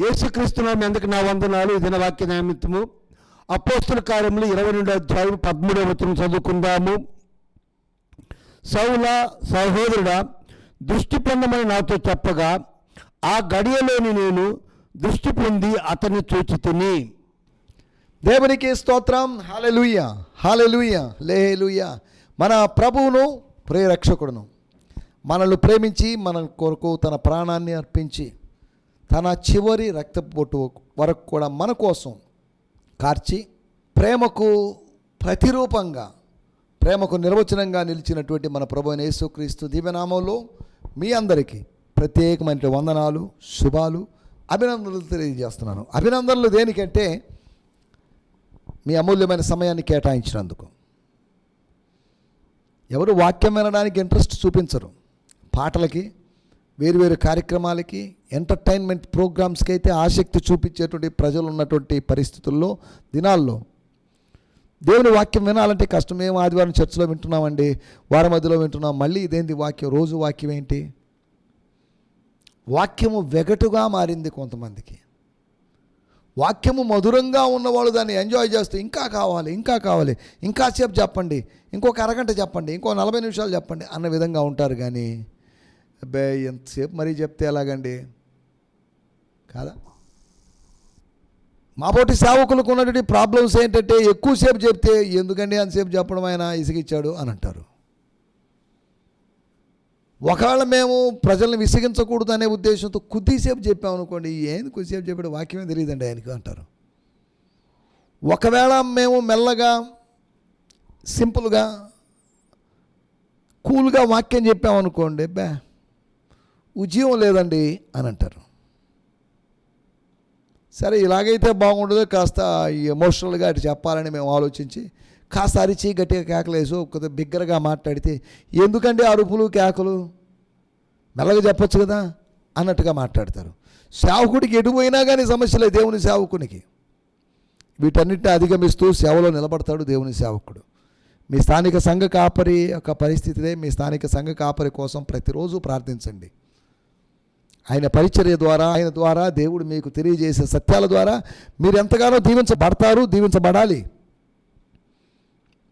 యేసుక్రీస్తునామ ఎందుకు నా వందనాలు? ఇది నా వాక్య నిమిత్తము. అపోస్తుల కార్యములు ఇరవై రెండో అధ్యాయం పదమూడవ వచనం చదువుకుందాము. సౌల సహోదరుడా దృష్టి పొందమని నాతో చెప్పగా ఆ గడియలోని నేను దృష్టి పొంది అతన్ని చూచి తిని దేవునికి స్తోత్రం. హాలెలుయ హాలెలుయ లేహెలుయ మన ప్రభువును ప్రేరక్షకుడును మనల్ని ప్రేమించి మన కొరకు తన ప్రాణాన్ని అర్పించి తన చివరి రక్తపోటు వరకు కూడా మన కోసం కార్చి ప్రేమకు ప్రతిరూపంగా ప్రేమకు నిర్వచనంగా నిలిచినటువంటి మన ప్రభు యేసుక్రీస్తు దివ్యనామంలో మీ అందరికీ ప్రత్యేకమైన వందనాలు శుభాలు అభినందనలు తెలియజేస్తున్నాను. అభినందనలు దేనికంటే మీ అమూల్యమైన సమయాన్ని కేటాయించినందుకు. ఎవరు వాక్యం వినడానికి ఇంట్రెస్ట్ చూపించరు. పాటలకి వేరువేరు కార్యక్రమాలకి ఎంటర్టైన్మెంట్ ప్రోగ్రామ్స్కి అయితే ఆసక్తి చూపించేటువంటి ప్రజలు ఉన్నటువంటి పరిస్థితుల్లో దినాల్లో దేవుని వాక్యం వినాలంటే కష్టం. మేము ఆదివారం చర్చిలో వింటున్నామండి వారం మధ్యలో వింటున్నాం. మళ్ళీ ఇదేంది వాక్యం? రోజు వాక్యం ఏంటి? వాక్యము వెగటుగా మారింది కొంతమందికి. వాక్యము మధురంగా ఉన్నవాళ్ళు దాన్ని ఎంజాయ్ చేస్తూ ఇంకా కావాలి ఇంకా కావాలి ఇంకాసేపు చెప్పండి ఇంకొక అరగంట చెప్పండి ఇంకో నలభై నిమిషాలు చెప్పండి అన్న విధంగా ఉంటారు కానీ అబ్బే ఎంతసేపు మరీ చెప్తే ఎలాగండి? కాదా? మాపోటి సేవకులకు ఉన్నటువంటి ప్రాబ్లమ్స్ ఏంటంటే ఎక్కువసేపు చెప్తే ఎందుకండి అంతసేపు చెప్పడం ఆయన ఇసిగిచ్చాడు అని అంటారు. ఒకవేళ మేము ప్రజల్ని విసిగించకూడదు అనే ఉద్దేశంతో కొద్దిసేపు చెప్పామనుకోండి ఏంది కొద్దిసేపు చెప్పాడు? వాక్యమే తెలియదండి ఆయనకు అంటారు. ఒకవేళ మేము మెల్లగా సింపుల్గా కూల్గా వాక్యం చెప్పామనుకోండి బే ఉజీవం లేదండి అని అంటారు. సరే ఇలాగైతే బాగుండదు కాస్త ఎమోషనల్గా అటు చెప్పాలని మేము ఆలోచించి కాస్త అరిచి గట్టిగా కేకలేసు కొద్దిగా బిగ్గరగా మాట్లాడితే ఎందుకండి అరుపులు కేకలు? మెల్లగా చెప్పొచ్చు కదా అన్నట్టుగా మాట్లాడతారు. సేవకుడికి ఎటుపోయినా కానీ సమస్యలే దేవుని సేవకునికి. వీటన్నిటిని అధిగమిస్తూ సేవలో నిలబడతాడు దేవుని సేవకుడు. మీ స్థానిక సంఘ కాపరి యొక్క పరిస్థితిదే మీ స్థానిక సంఘ కాపరి కోసం ప్రతిరోజు ప్రార్థించండి. ఆయన పరిచర్య ద్వారా ఆయన ద్వారా దేవుడు మీకు తెలియజేసే సత్యాల ద్వారా మీరు ఎంతగానో దీవించబడతారు దీవించబడాలి.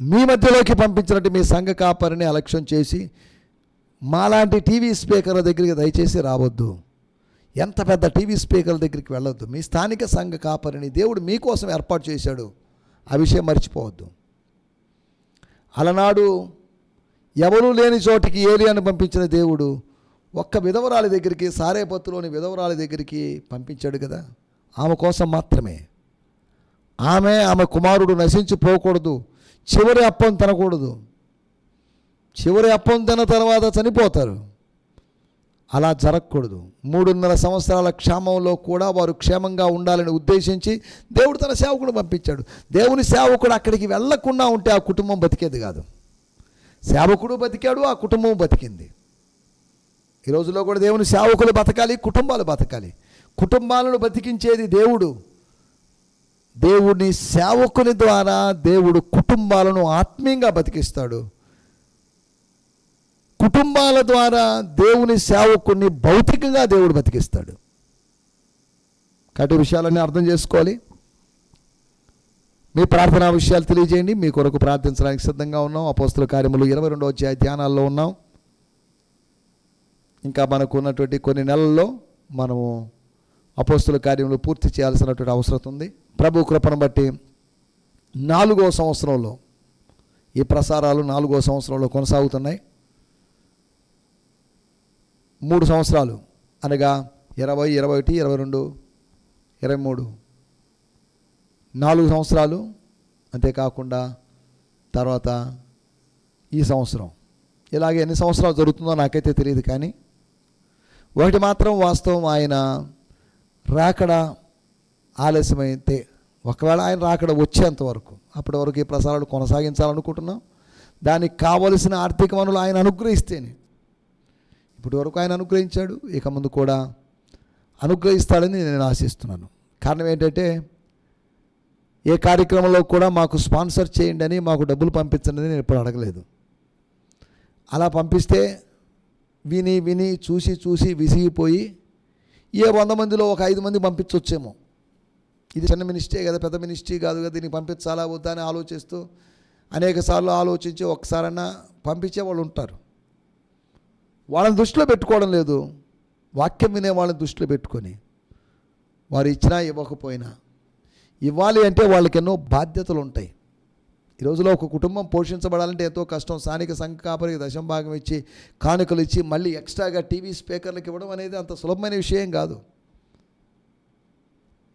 మీ మధ్యలోకి పంపించినట్టు మీ సంఘ కాపరిని అలక్ష్యం చేసి మాలాంటి టీవీ స్పీకర్ల దగ్గరికి దయచేసి రావద్దు. ఎంత పెద్ద టీవీ స్పీకర్ల దగ్గరికి వెళ్ళొద్దు. మీ స్థానిక సంఘ కాపరిని దేవుడు మీకోసం ఏర్పాటు చేశాడు. ఆ విషయం మర్చిపోవద్దు. అలనాడు ఎవరూ లేని చోటికి ఏలియాను పంపించిన దేవుడు ఒక్క విధవరాలి దగ్గరికి సారేపత్తులోని విధవరాలి దగ్గరికి పంపించాడు కదా. ఆమె కోసం మాత్రమే. ఆమె ఆమె కుమారుడు నశించిపోకూడదు చివరి అప్పం తినకూడదు. చివరి అప్పం తిన తర్వాత చనిపోతారు. అలా జరగకూడదు. మూడున్నర సంవత్సరాల క్షేమంలో కూడా వారు క్షేమంగా ఉండాలని ఉద్దేశించి దేవుడు తన సేవకుడు పంపించాడు. దేవుని సేవకుడు అక్కడికి వెళ్ళకుండా ఉంటే ఆ కుటుంబం బతికేది కాదు. సేవకుడు బతికాడు ఆ కుటుంబం బతికింది. ఈ రోజులో కూడా దేవుని సేవకులు బతకాలి కుటుంబాలు బతకాలి. కుటుంబాలను బతికించేది దేవుడు. దేవుని సేవకుని ద్వారా దేవుడు కుటుంబాలను ఆత్మీయంగా బతికిస్తాడు. కుటుంబాల ద్వారా దేవుని సేవకుని భౌతికంగా దేవుడు బతికిస్తాడు. కటి విషయాలన్నీ అర్థం చేసుకోవాలి. మీ ప్రార్థనా విషయాలు తెలియజేయండి. మీ కొరకు ప్రార్థించడానికి సిద్ధంగా ఉన్నాం. అపోస్తుల కార్యములు ఇరవై రెండో అధ్యాయ ధ్యానాల్లో ఉన్నాం. ఇంకా మనకు ఉన్నటువంటి కొన్ని నెలల్లో మనము అపోస్తుల కార్యములు పూర్తి చేయాల్సినటువంటి అవసరం ఉంది. ప్రభు కృపను బట్టి నాలుగో సంవత్సరంలో ఈ ప్రసారాలు నాలుగో సంవత్సరంలో కొనసాగుతున్నాయి. మూడు సంవత్సరాలు అనగా ఇరవై ఇరవై ఒకటి ఇరవై రెండు ఇరవై మూడు. నాలుగు సంవత్సరాలు అంతేకాకుండా తర్వాత ఈ సంవత్సరం. ఇలాగే ఎన్ని సంవత్సరాలు జరుగుతుందో నాకైతే తెలియదు కానీ ఒకటి మాత్రం వాస్తవం ఆయన రాకడ ఆలస్యమైతే ఒకవేళ ఆయన రాకడ వచ్చేంత వరకు అప్పటి వరకు ఈ ప్రసారాలు కొనసాగించాలనుకుంటున్నాం. దానికి కావలసిన ఆర్థిక వనరులు ఆయన అనుగ్రహిస్తేనే. ఇప్పటి వరకు ఆయన అనుగ్రహించాడు ఇక ముందు కూడా అనుగ్రహిస్తాడని నేను ఆశిస్తున్నాను. కారణం ఏంటంటే ఏ కార్యక్రమంలో కూడా మాకు స్పాన్సర్ చేయండి అని మాకు డబ్బులు పంపించండి నేను ఎప్పుడు అడగలేదు. అలా పంపిస్తే విని విని చూసి చూసి విసిగిపోయి ఏ వంద మందిలో ఒక ఐదు మంది పంపించవచ్చేమో ఇది చిన్న మినిస్ట్రీ కదా పెద్ద మినిస్ట్రీ కాదు కదా దీన్ని పంపించాలా వద్దా అని ఆలోచిస్తూ అనేక సార్లు ఆలోచించి ఒకసారన్నా పంపించే వాళ్ళు ఉంటారు. వాళ్ళని దృష్టిలో పెట్టుకోవడం లేదు. వాక్యం వినే వాళ్ళని దృష్టిలో పెట్టుకొని వారు ఇచ్చినా ఇవ్వకపోయినా ఇవ్వాలి అంటే వాళ్ళకి ఎన్నో బాధ్యతలు ఉంటాయి. ఈ రోజులో ఒక కుటుంబం పోషించబడాలంటే ఎంతో కష్టం. స్థానిక సంఘ కాపరికి దశం భాగం ఇచ్చి కానుకలు ఇచ్చి మళ్ళీ ఎక్స్ట్రాగా టీవీ స్పీకర్లకు ఇవ్వడం అనేది అంత సులభమైన విషయం కాదు.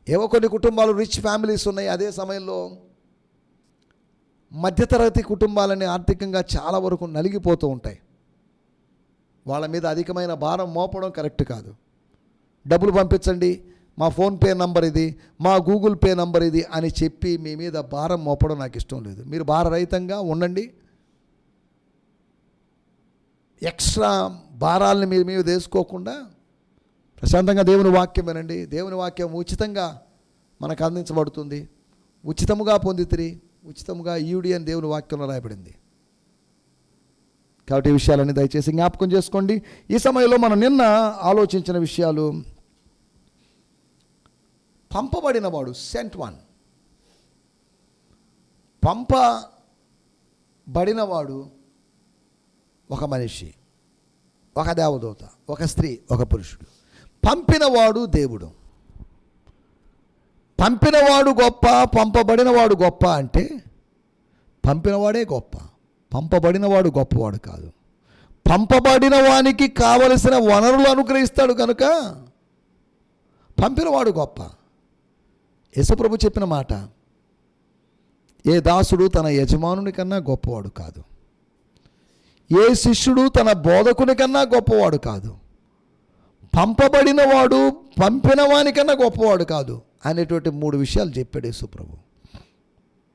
ఏవో కొన్ని కుటుంబాలు రిచ్ ఫ్యామిలీస్ ఉన్నాయి. అదే సమయంలో మధ్యతరగతి కుటుంబాలని ఆర్థికంగా చాలా వరకు నలిగిపోతూ ఉంటాయి. వాళ్ళ మీద అధికమైన భారం మోపడం కరెక్ట్ కాదు. డబ్బులు పంపించండి. మా ఫోన్పే నంబర్ ఇది మా గూగుల్ పే నంబర్ ఇది అని చెప్పి మీ మీద భారం మోపడం నాకు ఇష్టం లేదు. మీరు భారరహితంగా ఉండండి. ఎక్స్ట్రా భారాలని మీరు మీద వేసుకోకుండా ప్రశాంతంగా దేవుని వాక్యం వినండి. దేవుని వాక్యం ఉచితంగా మనకు అందించబడుతుంది. ఉచితముగా పొందితిరి ఉచితముగా ఈయుడి అని దేవుని వాక్యంలో రాయబడింది. కాబట్టి ఈ విషయాలన్నీ దయచేసి జ్ఞాపకం చేసుకోండి. ఈ సమయంలో మనం నిన్న ఆలోచించిన విషయాలు పంపబడినవాడు సెంట్ వన్ పంపబడినవాడు ఒక మనిషి ఒక దేవదూత ఒక స్త్రీ ఒక పురుషుడు. పంపినవాడు దేవుడు. పంపినవాడు గొప్ప పంపబడినవాడు గొప్ప అంటే పంపినవాడే గొప్ప పంపబడినవాడు గొప్పవాడు కాదు. పంపబడిన వానికి కావలసిన వనరులు అనుగ్రహిస్తాడు కనుక పంపినవాడు గొప్ప. యేసుప్రభు చెప్పిన మాట ఏ దాసుడు తన యజమానుని కన్నా గొప్పవాడు కాదు. ఏ శిష్యుడు తన బోధకుని కన్నా గొప్పవాడు కాదు. పంపబడిన వాడు పంపిన వానికన్నా గొప్పవాడు కాదు అనేటువంటి మూడు విషయాలు చెప్పాడు యేసుప్రభు.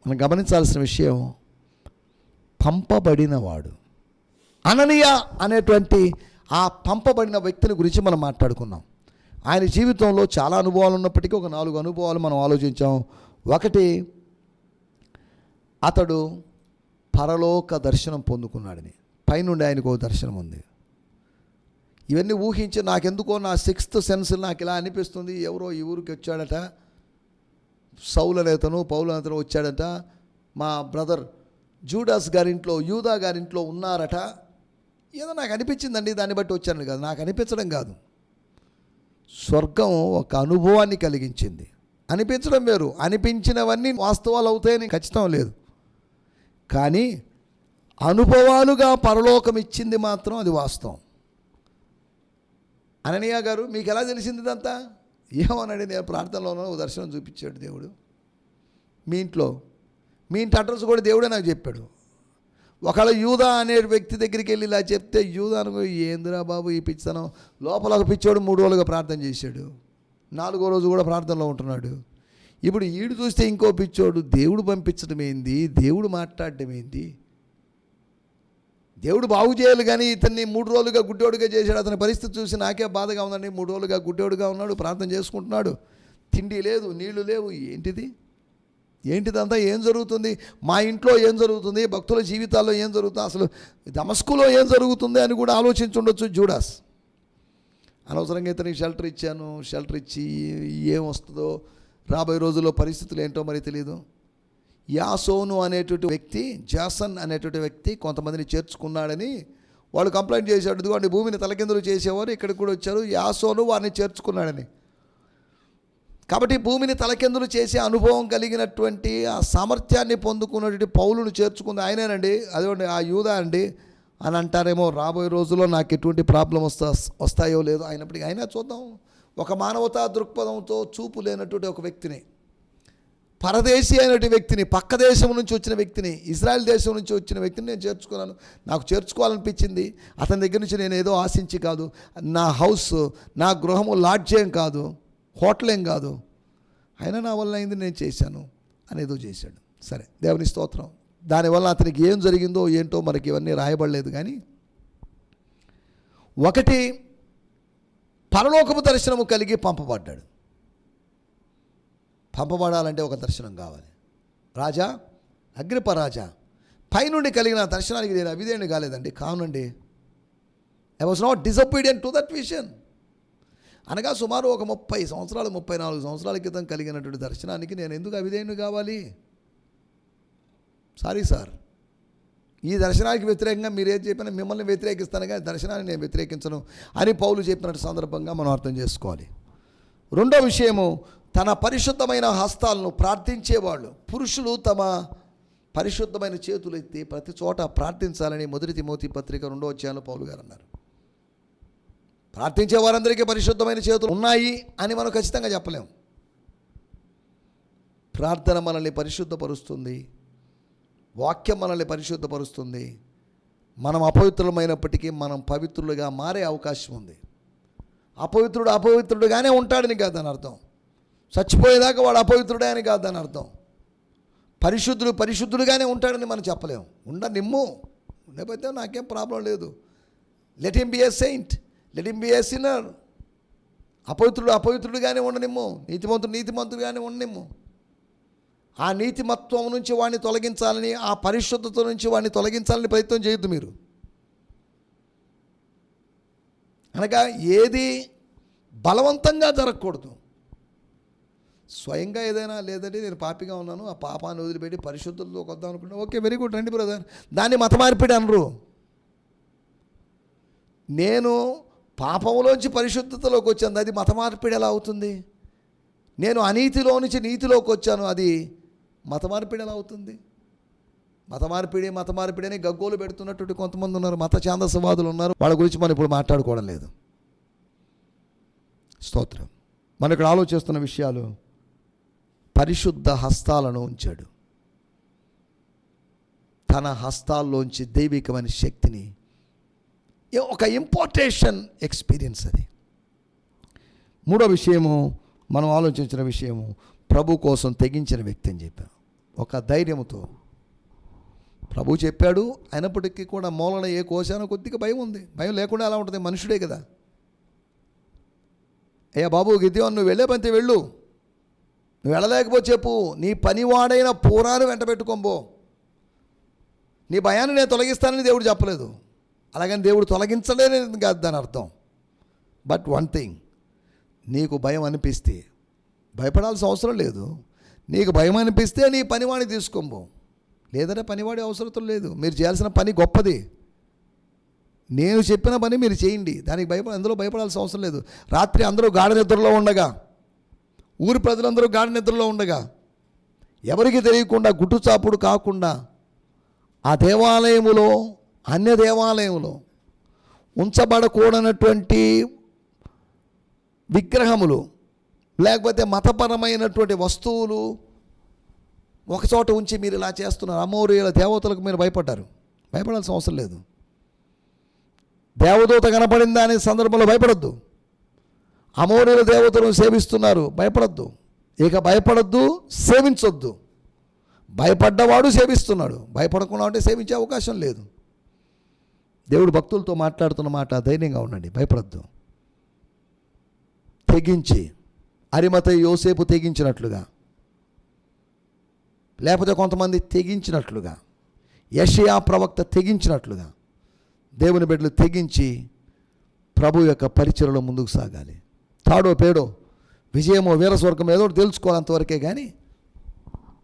మనం గమనించాల్సిన విషయం పంపబడినవాడు. అననీయ అనేటువంటి ఆ పంపబడిన వ్యక్తిని గురించి మనం మాట్లాడుకున్నాం. ఆయన జీవితంలో చాలా అనుభవాలు ఉన్నప్పటికీ ఒక నాలుగు అనుభవాలు మనం ఆలోచించాం. ఒకటి అతడు పరలోక దర్శనం పొందుకున్నాడని. పైనుండి ఆయనకు ఒక దర్శనం ఉంది. ఇవన్నీ ఊహించి నాకెందుకో నా సిక్స్త్ సెన్స్ నాకు ఇలా అనిపిస్తుంది. ఎవరో ఈ ఊరికి వచ్చాడట. సౌలనేతను పౌలనేతను వచ్చాడట. మా బ్రదర్ జూడాస్ గారింట్లో యూదా గారింట్లో ఉన్నారట. ఏదో నాకు అనిపించిందండి దాన్ని బట్టి వచ్చాను కాదు. నాకు అనిపించడం కాదు. స్వర్గం ఒక అనుభవాన్ని కలిగించింది. అనిపించడం వేరు. అనిపించినవన్నీ వాస్తవాలు అవుతాయని ఖచ్చితం లేదు. కానీ అనుభవాలుగా పరలోకం ఇచ్చింది మాత్రం అది వాస్తవం. అననీయ గారు మీకు ఎలా తెలిసింది ఇదంతా? ఏమోనండి నేను ప్రార్థనలోనో దర్శనం చూపించాడు దేవుడు. మీ ఇంట్లో మీ ఇంటి అడ్రస్ కూడా దేవుడే నాకు చెప్పాడు. ఒకవేళ యూదా అనే వ్యక్తి దగ్గరికి వెళ్ళి ఇలా చెప్తే యూదా అనుకో ఏందిరా బాబు ఈ పిచ్చనం? లోపల ఒక పిచ్చోడు మూడు రోజులుగా ప్రార్థన చేశాడు. నాలుగో రోజు కూడా ప్రార్థనలో ఉంటున్నాడు. ఇప్పుడు ఈడు చూస్తే ఇంకో పిచ్చోడు దేవుడు పంపించడం ఏంది? దేవుడు మాట్లాడటం ఏంది? దేవుడు బాగు చేయాలి కానీ ఇతన్ని మూడు రోజులుగా గుడ్డోడుగా చేశాడు. అతని పరిస్థితి చూసి నాకే బాధగా ఉందండి. మూడు రోజులుగా గుడ్డోడుగా ఉన్నాడు ప్రార్థన చేసుకుంటున్నాడు. తిండి లేదు నీళ్ళు లేవు. ఏంటిది? ఏంటిదంతా? ఏం జరుగుతుంది? మా ఇంట్లో ఏం జరుగుతుంది? భక్తుల జీవితాల్లో ఏం జరుగుతుంది? అసలు దమస్కులో ఏం జరుగుతుంది అని కూడా ఆలోచించుండొచ్చు జూడాస్. అనవసరంగా ఇతనికి షెల్టర్ ఇచ్చాను. షెల్టర్ ఇచ్చి ఏం వస్తుందో? రాబోయే రోజుల్లో పరిస్థితులు ఏంటో మరి తెలియదు యాసోను అనేటువంటి వ్యక్తి జాసన్ అనేటువంటి వ్యక్తి కొంతమందిని చేర్చుకున్నాడని వాళ్ళు కంప్లైంట్ చేశాడు ఇదిగోండి భూమిని తలకిందులు చేసేవారు. ఇక్కడికి కూడా వచ్చారు. యాసోను వారిని చేర్చుకున్నాడని. కాబట్టి భూమిని తలకిందులు చేసే అనుభవం కలిగినటువంటి ఆ సామర్థ్యాన్ని పొందుకున్నటువంటి పౌలును చేర్చుకుంది ఆయనేనండి. అదేండి ఆ యూదా అండి. అని అంటారేమో రాబోయే రోజుల్లో నాకు ఎటువంటి ప్రాబ్లం వస్తా వస్తాయో లేదో అయినప్పటికీ అయినా చూద్దాం. ఒక మానవతా దృక్పథంతో చూపు లేనటువంటి ఒక వ్యక్తిని పరదేశీ అయినటువంటి వ్యక్తిని పక్క దేశం నుంచి వచ్చిన వ్యక్తిని ఇజ్రాయెల్ దేశం నుంచి వచ్చిన వ్యక్తిని నేను చేర్చుకున్నాను. నాకు చేర్చుకోవాలనిపించింది. అతని దగ్గర నుంచి నేను ఏదో ఆశించి కాదు. నా హౌస్ నా గృహము లాడ్జ్యం కాదు. హోటల్ ఏం కాదు. అయినా నా వల్ల అయింది నేను చేశాను అనేదో చేశాడు. సరే దేవుని స్తోత్రం. దానివల్ల అతనికి ఏం జరిగిందో ఏంటో మనకి ఇవన్నీ రాయబడలేదు కానీ ఒకటి పరలోకపు దర్శనము కలిగి పంపబడ్డాడు. పంపబడాలంటే ఒక దర్శనం కావాలి. రాజా అగ్రిపరాజా పైనుండి కలిగిన దర్శనానికి నేను అవిధేయుని కాలేదండి. కావునండి I was not disobedient to that vision అనగా సుమారు ఒక ముప్పై సంవత్సరాలు ముప్పై నాలుగు సంవత్సరాల క్రితం కలిగినటువంటి దర్శనానికి నేను ఎందుకు అవిధేయుని కావాలి? సారీ సార్ ఈ దర్శనానికి వ్యతిరేకంగా మీరు ఏది చెప్పినా మిమ్మల్ని వ్యతిరేకిస్తాను కానీ దర్శనాన్ని నేను వ్యతిరేకించను అని పౌలు చెప్పినట్టు సందర్భంగా మనం అర్థం చేసుకోవాలి. రెండో విషయము తన పరిశుద్ధమైన హస్తాలను ప్రార్థించేవాళ్ళు పురుషులు తమ పరిశుద్ధమైన చేతులు ఎత్తి ప్రతి చోట ప్రార్థించాలని మొదటి తిమోతి పత్రిక రెండో అధ్యాయంలో పౌలు గారు అన్నారు. ప్రార్థించే వారందరికీ పరిశుద్ధమైన చేతులు ఉన్నాయి అని మనం ఖచ్చితంగా చెప్పలేము ప్రార్థన మనల్ని పరిశుద్ధపరుస్తుంది. వాక్యం మనల్ని పరిశుద్ధపరుస్తుంది. మనం అపవిత్రమైనప్పటికీ మనం పవిత్రులుగా మారే అవకాశం ఉంది. అపవిత్రుడు అపవిత్రుడుగానే ఉంటాడని కాదు దాని అర్థం. చచ్చిపోయేదాకా వాడు అపవిత్రుడే అని కాదు దాని అర్థం. పరిశుద్ధుడు పరిశుద్ధుడుగానే ఉంటాడని మనం చెప్పలేము ఉండ నిమ్ము ఉండకపోతే నాకేం ప్రాబ్లం లేదు. Let him be a saint let him be a sinner అపవిత్రుడు అపవిత్రుడుగానే ఉండనిమ్ము. నీతిమంతుడు నీతిమంతుడుగానే ఉండనిమ్ము. ఆ నీతిమత్వం నుంచి వాడిని తొలగించాలని ఆ పరిశుద్ధత నుంచి వాడిని తొలగించాలని ప్రయత్నం చేయొద్దు మీరు. అనగా ఏది బలవంతంగా జరగకూడదు. స్వయంగా ఏదైనా లేదంటే నేను పాపిగా ఉన్నాను ఆ పాపాన్ని వదిలిపెట్టి పరిశుద్ధులతో వద్దాం అనుకుంటే ఓకే వెరీ గుడ్ రండి బ్రదర్. దాన్ని మత మార్పిడి అనరు. నేను పాపంలోంచి పరిశుద్ధతలోకి వచ్చాను. అది మత మార్పిడి ఎలా అవుతుంది? నేను అనీతిలో నుంచి నీతిలోకి వచ్చాను. అది మత మార్పిడి ఎలా అవుతుంది? మత మార్పిడి మత మార్పిడి అని గగ్గోలు పెడుతున్నటువంటి కొంతమంది ఉన్నారు. మత ఛాందసవాదులు ఉన్నారు. వాళ్ళ గురించి మనం ఇప్పుడు మాట్లాడుకోవడం లేదు. స్తోత్రం. మనం ఇక్కడ ఆలోచిస్తున్న విషయాలు పరిశుద్ధ హస్తాలను ఉంచాడు. తన హస్తాల్లోంచి దైవికమైన శక్తిని ఒక ఇంపార్టేషన్ ఎక్స్పీరియన్స్ అది. మూడో విషయము మనం ఆలోచించిన విషయము ప్రభు కోసం తెగించిన వ్యక్తి అని చెప్పాం ఒక ధైర్యముతో. ప్రభు చెప్పాడు అయినప్పటికీ కూడా మూలన ఏ కోశానో కొద్దిగా భయం ఉంది. భయం లేకుండా ఎలా ఉంటుంది మనుషుడే కదా. అయ్యా బాబు గిద్యోన్ నువ్వు వెళ్ళే పంతే వెళ్ళు. నువ్వు వెళ్ళలేకపోతే చెప్పు నీ పనివాడైన పూరాను వెంట పెట్టుకోబో నీ భయాన్ని నేను తొలగిస్తానని దేవుడు చెప్పలేదు. అలాగని దేవుడు తొలగించలేదని కాదు దాని అర్థం. బట్ వన్ థింగ్ నీకు భయం అనిపిస్తే భయపడాల్సిన అవసరం లేదు. నీకు భయం అనిపిస్తే నీ పనివాడిని తీసుకోము లేదంటే పనివాడి అవసరం లేదు. మీరు చేయాల్సిన పని గొప్పది. నేను చెప్పిన పని మీరు చేయండి. దానికి భయపడ అందులో భయపడాల్సిన అవసరం లేదు. రాత్రి అందరూ గాఢ నిద్రలో ఉండగా ఊరి ప్రజలందరూ గాఢ నిద్రలో ఉండగా ఎవరికి తెలియకుండా గుట్టుచాపుడు కాకుండా ఆ దేవాలయములో అన్య దేవాలయంలో ఉంచబడకూడనటువంటి విగ్రహములు లేకపోతే మతపరమైనటువంటి వస్తువులు ఒకచోట ఉంచి మీరు ఇలా చేస్తున్నారు. అమౌరియుల దేవతలకు మీరు భయపడ్డారు. భయపడాల్సిన అవసరం లేదు. దేవదూత కనపడిందా అనే సందర్భంలో భయపడద్దు. అమౌరియుల దేవతలను సేవిస్తున్నారు. భయపడద్దు. ఇక భయపడొద్దు సేవించొద్దు. భయపడ్డవాడు సేవిస్తున్నాడు. భయపడకుండా ఉంటే సేవించే అవకాశం లేదు. దేవుడు భక్తులతో మాట్లాడుతున్న మాట ధైర్యంగా ఉండండి భయపడద్దు. తెగించి అరిమత యోసేపు తెగించినట్లుగా. లేకపోతే కొంతమంది తెగించినట్లుగా. యషయా ప్రవక్త తెగించినట్లుగా. దేవుని బిడ్డలు తెగించి ప్రభు యొక్క పరిచయలో ముందుకు సాగాలి. తాడో పేడో విజయమో వీరస్వర్గం ఏదో తెలుసుకోవాలంతవరకే కానీ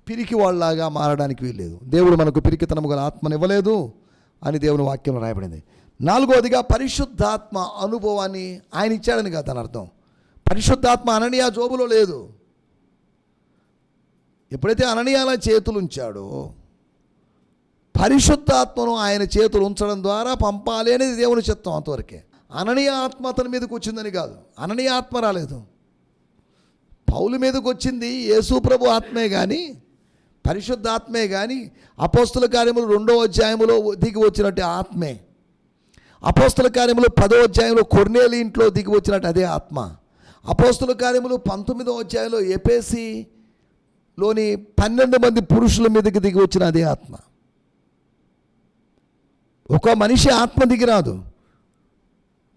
పిరికి వాళ్ళలాగా మారడానికి వీల్లేదు. దేవుడు మనకు పిరికితనము గల ఆత్మనివ్వలేదు. అని దేవుని వాక్యంలో రాయబడింది. నాలుగోదిగా పరిశుద్ధాత్మ అనుభవాన్ని ఆయన ఇచ్చాడని కదా దాని అర్థం. పరిశుద్ధాత్మ అననీయ జోబులో లేదు. ఎప్పుడైతే అననీయాల చేతులు ఉంచాడో పరిశుద్ధాత్మను ఆయన చేతులు ఉంచడం ద్వారా పంపాలి అనేది దేవుని చిత్తం అంతవరకే. అననీయ ఆత్మ అతని మీదకి వచ్చిందని కాదు. అననీయ ఆత్మ రాలేదు. పౌలు మీదకి వచ్చింది యేసు ప్రభు ఆత్మే కానీ పరిశుద్ధాత్మే కానీ అపోస్తుల కార్యములు రెండో అధ్యాయములో దిగి వచ్చినట్టు ఆత్మే. అపోస్తుల కార్యములు పదో అధ్యాయంలో కొర్నేలి ఇంట్లో దిగి వచ్చినట్టు అదే ఆత్మ. అపోస్తుల కార్యములు పంతొమ్మిదో అధ్యాయంలో ఎపేసిలోని పన్నెండు మంది పురుషుల మీదకి దిగి వచ్చిన అదే ఆత్మ. ఒక మనిషి ఆత్మ దిగిరాదు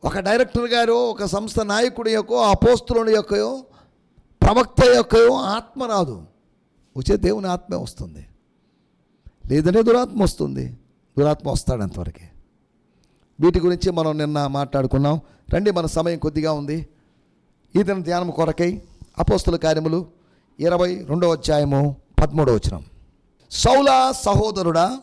ఒక డైరెక్టర్ గారు ఒక సంస్థ నాయకుడి యొక్క అపోస్తుల యొక్కయో ప్రవక్త యొక్కయో ఆత్మ రాదు. వచ్చే దేవుని ఆత్మే వస్తుంది. లేదంటే దురాత్మ వస్తుంది. దురాత్మ వస్తాడు అంతవరకే వీటి గురించి మనం నిన్న మాట్లాడుకున్నాం. రండి మన సమయం కొద్దిగా ఉంది. ఈ దిన ధ్యానం కొరకై అపోస్తుల కార్యములు ఇరవై రెండవ అధ్యాయము పదమూడవ వచనం. సౌల సహోదరుడా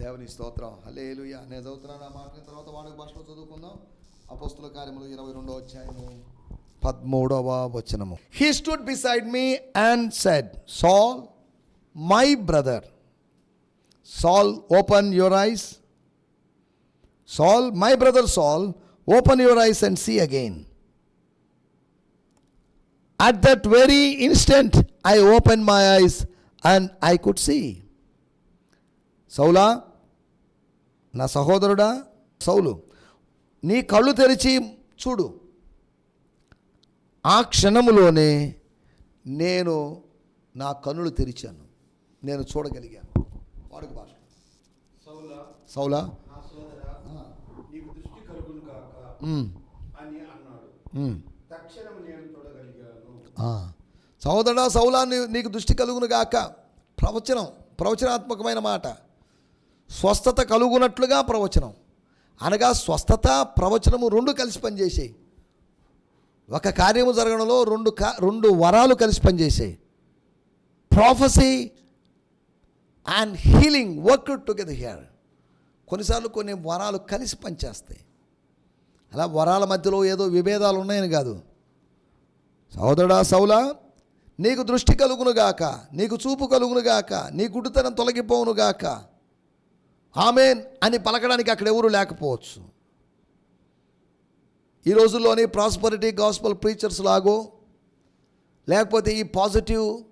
దేవుని స్తోత్రం. హల్లెలూయా. నేను చదువుతున్నాను ఆ మాటల తర్వాత వాడుక భాషలో చదువుకుందాం. అపోస్తుల కార్యములు ఇరవై రెండో అధ్యాయము పదమూడవ వచనము. He stood beside me and said Saul my brother Saul open your eyes Saul my brother Saul open your eyes and see again at that very instant I open my eyes and I could see సౌలా నా సహోదరుడా సౌలు నీ కళ్ళు తెరిచి చూడు. ఆ క్షణములోనే నేను నా కన్నులు తెరిచాను. నేను చూడగలిగాను. వాడుక భాష. సౌల సోదర సౌలా నీకు దృష్టి కలుగును గాక. ప్రవచనం ప్రవచనాత్మకమైన మాట. స్వస్థత కలుగునట్లుగా ప్రవచనం. అనగా స్వస్థత ప్రవచనము రెండు కలిసి పనిచేసాయి. ఒక కార్యము జరగడంలో రెండు కా రెండు వరాలు కలిసి పనిచేసాయి. Prophecy and healing work together here కొన్నిసార్లు కొన్ని వరాలు కలిసి పనిచేస్తాయి. అలా వరాల మధ్యలో ఏదో విభేదాలు ఉన్నాయని కాదు. సోదరుడా సౌలా నీకు దృష్టి కలుగునుగాక నీకు చూపు కలుగునుగాక నీ గుడ్డుతనం తొలగిపోవునుగాక ఆమెన్ అని పలకడానికి అక్కడ ఎవరు లేకపోవచ్చు. ఈ రోజుల్లోని ప్రాస్పరిటీ గాస్పల్ ప్రీచర్స్ లాగో లేకపోతే ఈ పాజిటివ్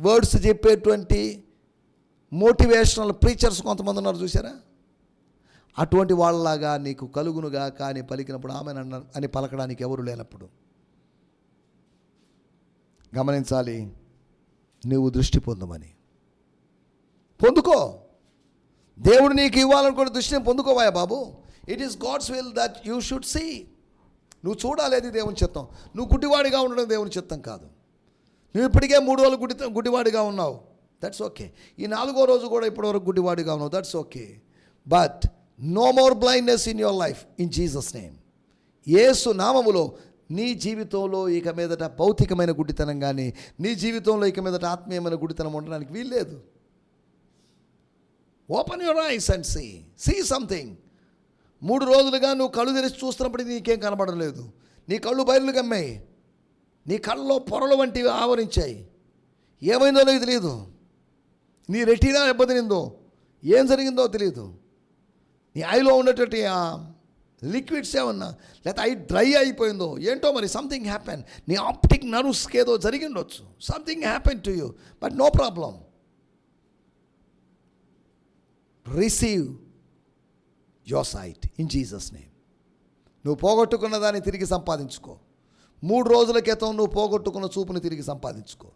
వర్డ్స్ చెప్పేటువంటి మోటివేషనల్ ప్రీచర్స్ కొంతమంది ఉన్నారు చూసారా అటువంటి వాళ్ళలాగా నీకు కలుగునుగా కానీ పలికినప్పుడు ఆమె అని పలకడానికి ఎవరు లేనప్పుడు. గమనించాలి నువ్వు దృష్టి పొందమని. పొందుకో. దేవుడు నీకు ఇవ్వాలనుకున్న దృష్టిని పొందుకోవాయా బాబు? It is God's will that you should see నువ్వు చూడాలేది దేవుని చిత్తం. నువ్వు గుడ్డివాడిగా ఉండడం దేవుని చిత్తం కాదు. నువ్వు ఇప్పటికే మూడు రోజులు గుడి గుడ్డివాడిగా ఉన్నావు. దట్స్ ఓకే ఈ నాలుగో రోజు కూడా ఇప్పటివరకు గుడ్డివాడిగా ఉన్నావు. That's okay but no more blindness in your life in Jesus name Yesu నామములో నీ జీవితంలో ఇక మీదట భౌతికమైన గుడ్డితనం కానీ నీ జీవితంలో ఇక మీదట ఆత్మీయమైన గుడితనం ఉండడానికి వీల్లేదు. Open your eyes and see see something మూడు రోజులుగా నువ్వు కళ్ళు తెరిచి చూస్తున్నప్పటికీ నీకేం కనబడలేదు నీ కళ్ళు బయలు గమ్మాయి. నీ కళ్ళలో పొరలు వంటివి ఆవరించాయి. ఏమైందో నీకు తెలియదు నీ రెటీనా దెబ్బతినిందో ఏం జరిగిందో తెలియదు నీ ఐలో ఉన్నటువంటి ఆ లిక్విడ్స్ ఏమన్నా లేకపోతే ఐ డ్రై అయిపోయిందో ఏంటో మరి సంథింగ్ హ్యాపెన్ నీ ఆప్టిక్ నర్వ్స్కి ఏదో జరిగిండొచ్చు. Something happen to you but no problem receive your sight in Jesus name నువ్వు పోగొట్టుకున్న దాన్ని తిరిగి సంపాదించుకో. మూడు రోజుల క్రితం నువ్వు పోగొట్టుకున్న చూపుని తిరిగి సంపాదించుకో.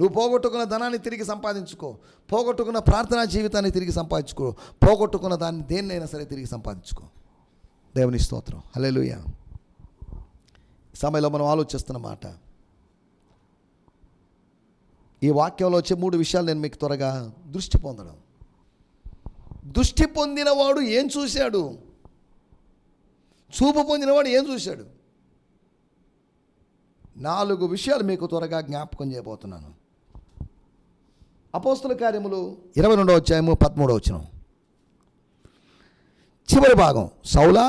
నువ్వు పోగొట్టుకున్న ధనాన్ని తిరిగి సంపాదించుకో. పోగొట్టుకున్న ప్రార్థనా జీవితాన్ని తిరిగి సంపాదించుకో. పోగొట్టుకున్న దాన్ని దేన్నైనా సరే తిరిగి సంపాదించుకో. దేవుని స్తోత్రం. హలేలుయ సమయంలో మనం ఆలోచిస్తున్న మాట. ఈ వాక్యంలో వచ్చే మూడు విషయాలు నేను మీకు త్వరగా దృష్టి పొందడం. దృష్టి పొందినవాడు ఏం చూశాడు? చూపు పొందినవాడు ఏం చూశాడు? నాలుగు విషయాలు మీకు త్వరగా జ్ఞాపకం చేయబోతున్నాను. అపోస్తుల కార్యములు ఇరవై రెండవ అధ్యాయము పదమూడవ వచనం. చివరి భాగం సౌలా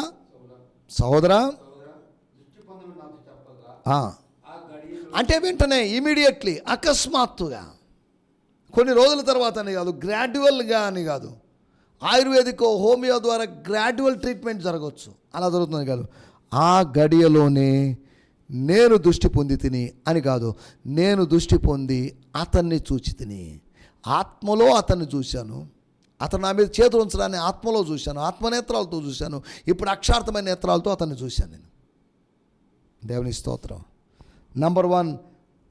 సహోదరా అంటే వెంటనే ఇమీడియట్లీ అకస్మాత్తుగా కొన్ని రోజుల తర్వాత అని కాదు గ్రాడ్యువల్గా అని కాదు ఆయుర్వేదికో హోమియో ద్వారా గ్రాడ్యువల్ ట్రీట్మెంట్ జరగవచ్చు అలా జరుగుతుంది కాదు. ఆ గడియలోనే నేను దృష్టి పొంది తిని అని కాదు నేను దృష్టి పొంది అతన్ని చూచి తిని. ఆత్మలో అతన్ని చూశాను. అతను నా మీద చేతులు ఉంచడాన్ని ఆత్మలో చూశాను. ఆత్మనేత్రాలతో చూశాను. ఇప్పుడు అక్షార్థమైన నేత్రాలతో అతన్ని చూశాను నేను. దేవుని స్తోత్రం. నంబర్ వన్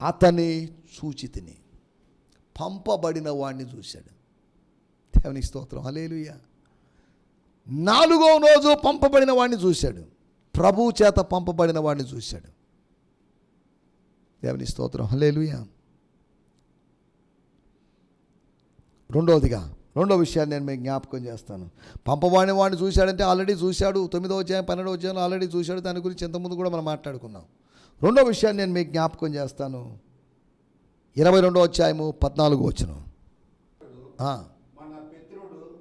అతని సూచితిని పంపబడిన వాడిని చూశాడు. దేవుని స్తోత్రం. అలేలుయ నాలుగో రోజు పంపబడిన వాడిని చూశాడు. ప్రభు చేత పంపబడిన వాడిని చూశాడు. దేవుని స్తోత్రం. హలేలుయ రెండవదిగా రెండో విషయాన్ని నేను మీకు జ్ఞాపకం చేస్తాను. పంపవాడిని వాడిని చూశాడంటే ఆల్రెడీ చూశాడు. తొమ్మిదో అధ్యాయం పన్నెండో అధ్యాయం ఆల్రెడీ చూశాడు. దాని గురించి ఇంతకుముందు కూడా మనం మాట్లాడుకున్నాం. రెండో విషయాన్ని నేను మీకు జ్ఞాపకం చేస్తాను. ఇరవై రెండో అధ్యాయము పద్నాలుగు వచ్చును ఆ. మన పితరుడు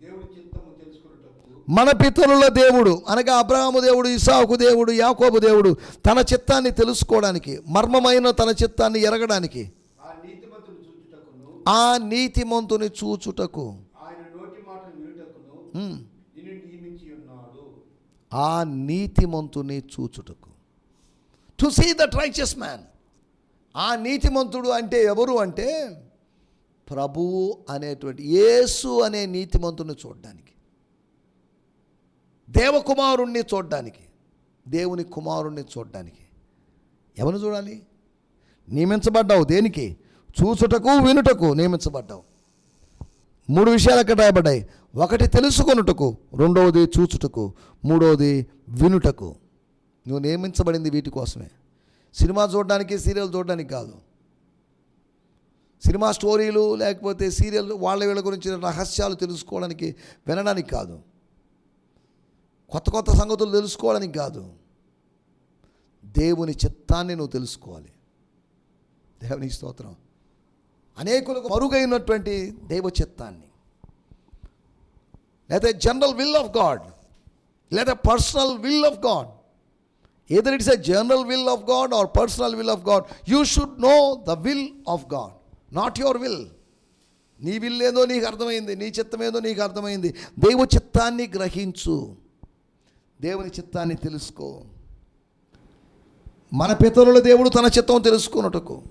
దేవుడి చిత్తము తెలుసుకున్నటకు మన పితరుల దేవుడు అనగా అబ్రహాము దేవుడు ఇసాకు దేవుడు యాకోబు దేవుడు తన చిత్తాన్ని తెలుసుకోవడానికి మర్మమైన తన చిత్తాన్ని ఎరగడానికి ఆ నీతిమంతుని చూచుటకు ఆ నీతిమంతుని చూచుటకు. To see that righteous man ఆ నీతిమంతుడు అంటే ఎవరు అంటే ప్రభువు అనేటువంటి యేసు అనే నీతిమంతుని చూడడానికి. దేవకుమారుణ్ణి చూడడానికి దేవుని కుమారుణ్ణి చూడడానికి. ఎవరిని చూడాలి? నియమించబడ్డావు దేనికి? చూచుటకు వినుటకు నియమించబడ్డావు. మూడు విషయాలు అక్కడ రాయబడ్డాయి. ఒకటి తెలుసుకొనుటకు రెండవది చూచుటకు మూడవది వినుటకు. నువ్వు నియమించబడింది వీటి కోసమే. సినిమా చూడడానికి సీరియల్ చూడడానికి కాదు. సినిమా స్టోరీలు లేకపోతే సీరియల్ వాళ్ళ వీళ్ళ గురించి రహస్యాలు తెలుసుకోవడానికి వినడానికి కాదు. కొత్త కొత్త సంగతులు తెలుసుకోవడానికి కాదు. దేవుని చిత్తాన్ని నువ్వు తెలుసుకోవాలి. దేవుని స్తోత్రం. అనేకులకు మరుగైనటువంటి దేవ చిత్తాన్ని. లేదా జనరల్ విల్ ఆఫ్ గాడ్. లేదా personal will of God. Either it's a general will of God or personal will of God you should know the will of God not your will. నీ విల్ ఏదో నీకు అర్థమైంది నీ చిత్తం ఏదో నీకు అర్థమైంది. దైవ చిత్తాన్ని గ్రహించు. దేవుని చిత్తాన్ని తెలుసుకో. మన పితరుల దేవుడు తన చిత్తం తెలుసుకున్నటకు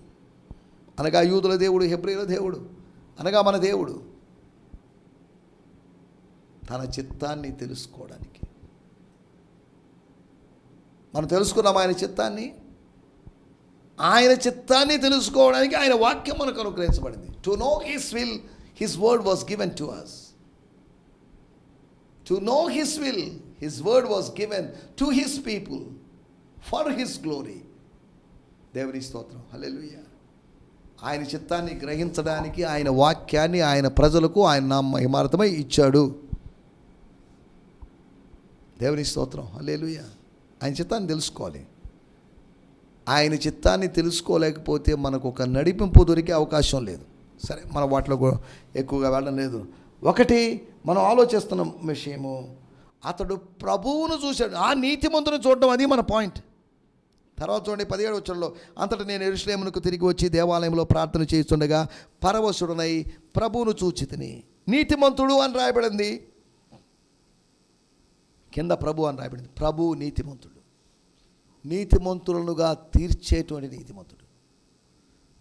అనగా యూదుల దేవుడు హెబ్రిల దేవుడు అనగా మన దేవుడు. తన చిత్తాన్ని తెలుసుకోవడానికి. మనం తెలుసుకున్నాం ఆయన చిత్తాన్ని. ఆయన చిత్తాన్ని తెలుసుకోవడానికి ఆయన వాక్యం మనకు అనుగ్రహించబడింది. To know his will his word was given to us to know his will his word was given to his people for his glory దేవుని స్తోత్రం. హల్లెలూయా ఆయన చిత్తాన్ని గ్రహించడానికి ఆయన వాక్యాన్ని ఆయన ప్రజలకు ఆయన నామ మహిమార్థమై ఇచ్చాడు. దేవుని స్తోత్రం. హల్లెలూయా ఆయన చిత్తాన్ని తెలుసుకోవాలి. ఆయన చిత్తాన్ని తెలుసుకోలేకపోతే మనకు ఒక నడిపింపు దొరికే అవకాశం లేదు. సరే మనం వాటిలో కూడా ఎక్కువగా వెళ్ళడం లేదు. ఒకటి మనం ఆలోచిస్తున్న విషయము అతడు ప్రభువును చూశాడు. ఆ నీతిమంతుని చూడడం అది మన పాయింట్. తర్వాత చూడండి పదిహేడు వచ్చంలో అంతటా నేను ఎరుశ్లేమునకు తిరిగి వచ్చి దేవాలయంలో ప్రార్థన చేస్తుండగా పరవశుడనై ప్రభువును చూచితిని నీతిమంతుడు అని రాయబడింది. కింద ప్రభు అని రాయబడింది. ప్రభు నీతిమంతుడు. నీతిమంతులనుగా తీర్చేటువంటి నీతిమంతుడు.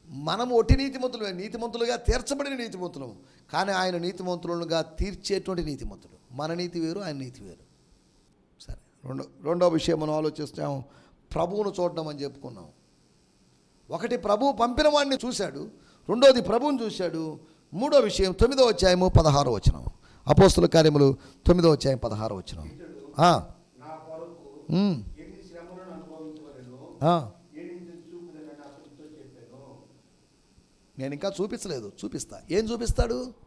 మనం ఒట్టి నీతిమంతులు నీతిమంతులుగా తీర్చబడిన నీతిమంతులం కానీ ఆయన నీతిమంతులనుగా తీర్చేటువంటి నీతిమంతుడు. మన నీతి వేరు ఆయన నీతి వేరు. సరే రెండో రెండో విషయం మనం ఆలోచిస్తాం. ప్రభువును చూడడం అని చెప్పుకున్నాం. ఒకటి ప్రభువు పంపిన వాడిని చూశాడు రెండోది ప్రభువుని చూశాడు మూడో విషయం తొమ్మిదో అధ్యాయము పదహారో వచనం. అపోస్తుల కార్యములు తొమ్మిదో అధ్యాయం పదహారో వచనం. నేను ఇంకా చూపించలేదు చూపిస్తా. ఏం చూపిస్తాడు?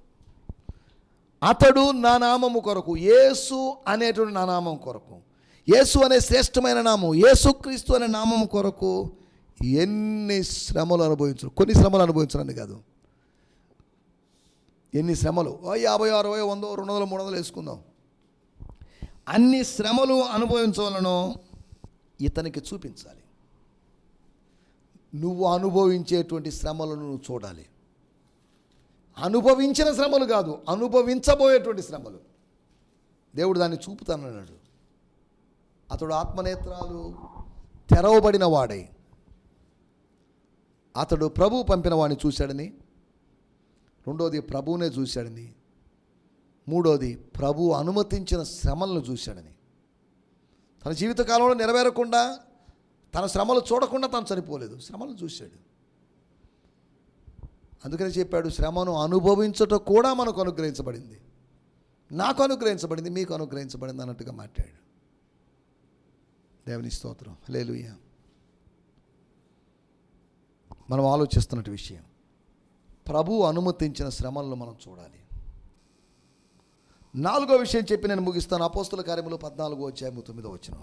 అతడు నా నామము కొరకు యేసు అనేటువంటి నా నామం కొరకు యేసు అనే శ్రేష్టమైన నామం యేసుక్రీస్తు అనే నామం కొరకు ఎన్ని శ్రమలు అనుభవించరు. కొన్ని శ్రమలు అనుభవించరని కాదు. ఎన్ని శ్రమలు? ఓ యాభై అరవై వందో రెండు వందలు మూడు వందలు వేసుకుందాం. అన్ని శ్రమలు అనుభవించవలను ఇతనికి చూపించాలి. నువ్వు అనుభవించేటువంటి శ్రమలను నువ్వు చూడాలి. అనుభవించిన శ్రమలు కాదు అనుభవించబోయేటువంటి శ్రమలు. దేవుడు దాన్ని చూపుతానన్నాడు. అతడు ఆత్మనేత్రాలు తెరవబడిన వాడై. అతడు ప్రభు పంపిన వాడిని చూశాడని రెండోది ప్రభువునే చూశాడని మూడోది ప్రభు అనుమతించిన శ్రమలను చూశాడని. తన జీవితకాలంలో నెరవేరకుండా తన శ్రమలు చూడకుండా తను చనిపోలేదు. శ్రమలను చూశాడు. అందుకని చెప్పాడు శ్రమను అనుభవించట కూడా మనకు అనుగ్రహించబడింది. నాకు అనుగ్రహించబడింది మీకు అనుగ్రహించబడింది అన్నట్టుగా మాట్లాడాడు. దేవుని స్తోత్రం. లేలుయ్య మనం ఆలోచిస్తున్నట్టు విషయం. ప్రభు అనుమతించిన శ్రమలను మనం చూడాలి. నాలుగో విషయం చెప్పి నేను ముగిస్తాను. అపోస్తుల కార్యములు పద్నాలుగో అధ్యాయము తొమ్మిదో వచ్చిన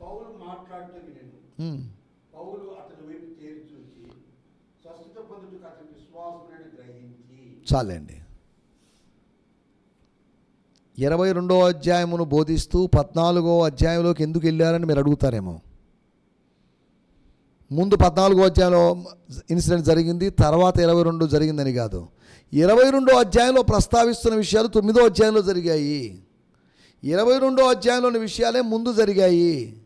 పౌలు మాట్లాడుతూ వినను పౌలు అతని వైపు తేరి చూసి స్వస్థత పొందుటకు అతని విశ్వాసములను గ్రహించి చాలండి. ఇరవై రెండో అధ్యాయమును బోధిస్తూ పద్నాలుగో అధ్యాయంలోకి ఎందుకు వెళ్ళారని మీరు అడుగుతారేమో. ముందు పద్నాలుగో అధ్యాయంలో ఇన్సిడెంట్ జరిగింది తర్వాత ఇరవై రెండు జరిగిందని కాదు. ఇరవై రెండో అధ్యాయంలో ప్రస్తావిస్తున్న విషయాలు తొమ్మిదో అధ్యాయంలో జరిగాయి. ఇరవై రెండో అధ్యాయంలోని విషయాలే ముందు జరిగాయి.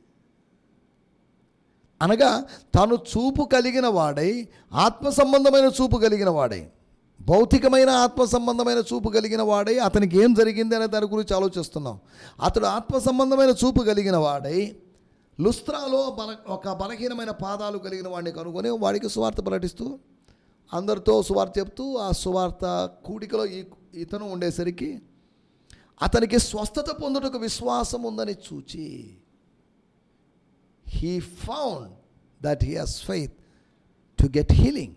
అనగా తాను చూపు కలిగిన వాడై ఆత్మ సంబంధమైన చూపు కలిగిన వాడై భౌతికమైన ఆత్మ సంబంధమైన చూపు కలిగిన వాడై అతనికి ఏం జరిగింది అనే దాని గురించి ఆలోచిస్తున్నాం. అతడు ఆత్మ సంబంధమైన చూపు కలిగిన వాడై లుస్త్రాలో బల ఒక బలహీనమైన పాదాలు కలిగిన వాడిని కనుగొని వాడికి సువార్త ప్రకటిస్తూ అందరితో సువార్త చెప్తూ ఆ సువార్త కూడికలో ఈ ఇతను ఉండేసరికి అతనికి స్వస్థత పొందుటకు విశ్వాసం ఉందని చూచి he found that he has faith to get healing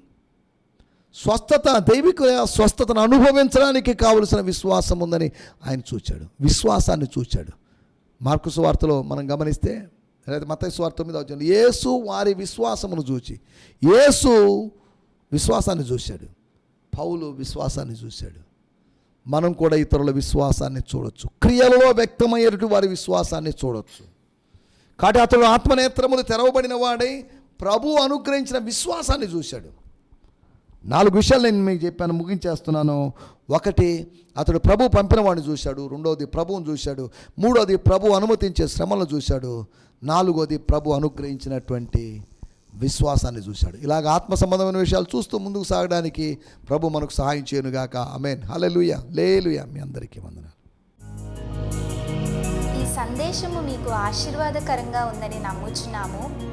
స్వస్థత దైవిక స్వస్థతను అనుభవించడానికి కావలసిన విశ్వాసం ఉందని ఆయన చూచాడు. విశ్వాసాన్ని చూచాడు. మార్కు వార్తలో మనం గమనిస్తే లేదా మత స్వార్థ మీద వచ్చింది యేసు వారి విశ్వాసమును చూచి యేసు విశ్వాసాన్ని చూశాడు. పౌలు విశ్వాసాన్ని చూశాడు. మనం కూడా ఇతరుల విశ్వాసాన్ని చూడొచ్చు. క్రియలలో వ్యక్తమయ్యేటటువంటి వారి విశ్వాసాన్ని చూడొచ్చు. కాబట్టి అతడు ఆత్మనేత్రములు తెరవబడిన వాడై ప్రభు అనుగ్రహించిన విశ్వాసాన్ని చూశాడు. నాలుగు విషయాలు నేను మీకు చెప్పాను ముగించేస్తున్నాను. ఒకటి అతడు ప్రభు పంపిన వాడిని చూశాడు. రెండవది ప్రభువుని చూశాడు. మూడోది ప్రభు అనుమతించే శ్రమలను చూశాడు. నాలుగోది ప్రభు అనుగ్రహించినటువంటి విశ్వాసాన్ని చూశాడు. ఇలాగ ఆత్మ సంబంధమైన విషయాలు చూస్తూ ముందుకు సాగడానికి ప్రభు మనకు సహాయం చేయనుగాక. అమేన్ హలెలుయ లేలుయ. మీ అందరికీ వందనాలు. ఈ సందేశము మీకు ఆశీర్వాదకరంగా ఉందని నమ్ముచున్నాము.